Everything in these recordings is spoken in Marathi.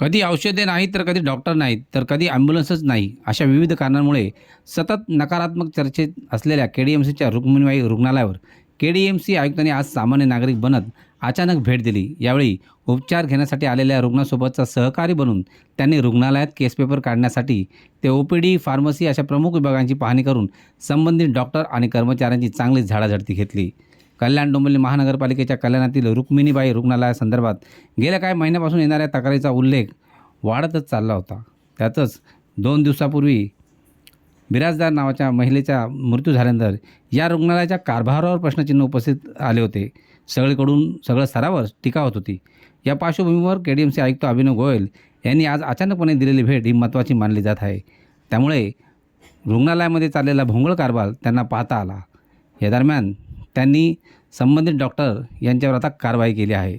कधी औषधे नाहीत तर कधी डॉक्टर नाहीत तर कधी ॲम्ब्युलन्सच नाही अशा विविध कारणांमुळे सतत नकारात्मक चर्चेत असलेल्या के डी एम सीच्या रुक्मिणीबाई रुग्णालयावर के डी एम सी आयुक्तांनी आज सामान्य नागरिक बनत अचानक भेट दिली. यावेळी उपचार घेण्यासाठी आलेल्या रुग्णासोबतचा सहकारी बनून त्यांनी रुग्णालयात केस पेपर काढण्यासाठी ते ओ पी डी फार्मसी अशा प्रमुख विभागांची पाहणी करून संबंधित डॉक्टर आणि कर्मचाऱ्यांची चांगली झाडाझडती घेतली. कल्याण डोंबिवली महानगरपालिकेच्या कल्याणातील रुक्मिणीबाई रुग्णालयासंदर्भात गेल्या काही महिन्यापासून येणाऱ्या तक्रारीचा उल्लेख वाढतच चालला होता. त्यातच दोन दिवसापूर्वी बिराजदार नावाच्या महिलेचा मृत्यू झाल्यानंतर या रुग्णालयाच्या कारभारावर प्रश्नचिन्ह उपस्थित आले होते. सगळीकडून सगळं स्तरावर टीका होत होती. या पार्श्वभूमीवर के डी एम सी आयुक्त अभिनव गोयल यांनी आज अचानकपणे दिलेली भेट ही महत्त्वाची मानली जात आहे. त्यामुळे रुग्णालयामध्ये चाललेला भोंगळ कारभार त्यांना पाहता आला. या दरम्यान त्यांनी संबंधित डॉक्टर यांच्यावर आता कारवाई केली आहे.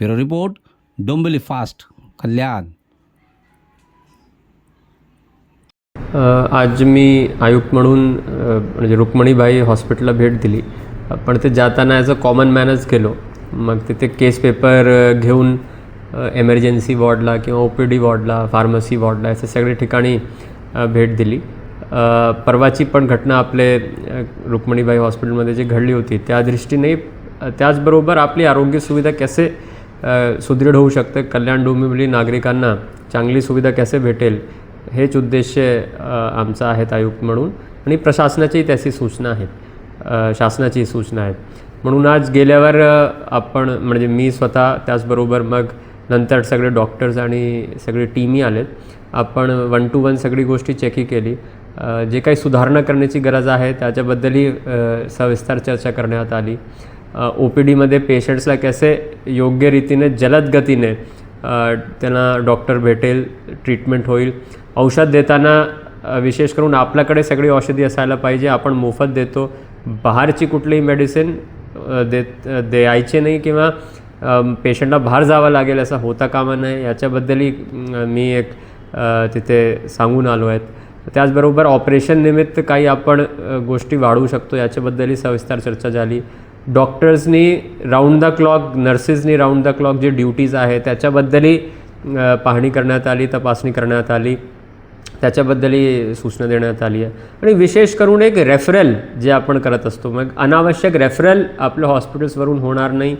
Bureau report Dombivli fast Kalyan. आज मी आयुक्त म्हणून म्हणजे रुक्मणीबाई हॉस्पिटलला भेट दिली. पण ते जाताना ॲज अ कॉमन मॅनच गेलो. मग तिथे केस पेपर घेऊन एमर्जन्सी वॉर्डला किंवा ओ पी डी वॉर्डला फार्मसी वॉर्डला असे सगळे ठिकाणी भेट दिली. परवाची पण घटना आपले रुक्मिणीबाई हॉस्पिटलमध्ये जी घडली होती त्या दृष्टीने त्याचबरोबर आपली आरोग्य सुविधा कसे सुदृढ होऊ शकते कल्याण डोंबिवली नागरिकांना चांगली सुविधा कसे भेटेल हेच उद्देश आमचा आहेत आयुक्त म्हणून आणि प्रशासनाचीही त्याची सूचना आहेत शासनाची सूचना आहेत म्हणून आज गेल्यावर आपण म्हणजे मी स्वतः त्याचबरोबर मग नंतर सगळे डॉक्टर्स आणि सगळे टीमही आलेत. आपण वन टू वन सगळी गोष्टी चेकी केली. जे काही सुधारणा करण्याची गरज आहे त्याच्याबद्दलही सविस्तर चर्चा करण्यात आली. ओ पी डीमध्ये पेशंट्सला कसे योग्य रीतीने जलद गतीने त्यांना डॉक्टर भेटेल ट्रीटमेंट होईल. औषध देताना विशेष करून आपल्याकडे सगळी औषधी असायला पाहिजे. आपण मोफत देतो. बाहेरची कुठलीही मेडिसिन देत द्यायची नाही किंवा पेशंटला बाहेर जावं लागेल असं होता कामा नये याच्याबद्दलही मी एक तिथे सांगून आलो आहेत त्याचबरोबर ऑपरेशन निमित्त काही आपण गोष्टी वाढवू शकतो. याच्याबद्दलही सविस्तर चर्चा झाली. डॉक्टर्सनी राऊंड द क्लॉक नर्सेसनी राऊंड द क्लॉक जे ड्युटीज आहे त्याच्याबद्दलही पाहणी करण्यात आली तपासणी करण्यात आली. त्याच्याबद्दलही सूचना देण्यात आली आहे. आणि विशेष करून एक रेफरल जे आपण करत असतो. मग अनावश्यक रेफरल आपल्या हॉस्पिटल्सवरून होणार नाही.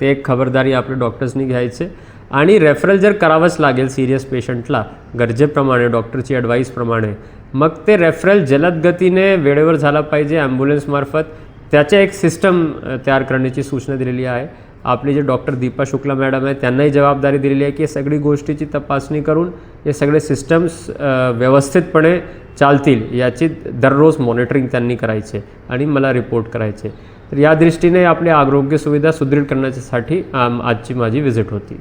ते एक खबरदारी आपल्या डॉक्टर्सनी घ्यायचे. आणि रेफरल जर करावंच लागेल सिरियस पेशंटला गरजेप्रमाणे डॉक्टरची ॲडवाईसप्रमाणे मग ते रेफरल जलद गतीने वेळेवर झाला पाहिजे ॲम्ब्युलन्समार्फत त्याच्या एक सिस्टम तयार करण्याची सूचना दिलेली आहे. आपले जे डॉक्टर दीपा शुक्ला मॅडम आहे त्यांनाही जबाबदारी दिलेली आहे की या सगळी गोष्टीची तपासणी करून हे सगळे सिस्टम्स व्यवस्थितपणे चालतील याची दररोज मॉनिटरिंग त्यांनी करायचे आणि मला रिपोर्ट करायचे. तर या दृष्टीने आपली आरोग्य सुविधा सुदृढ करण्यासाठी आजची माझी व्हिजिट होती.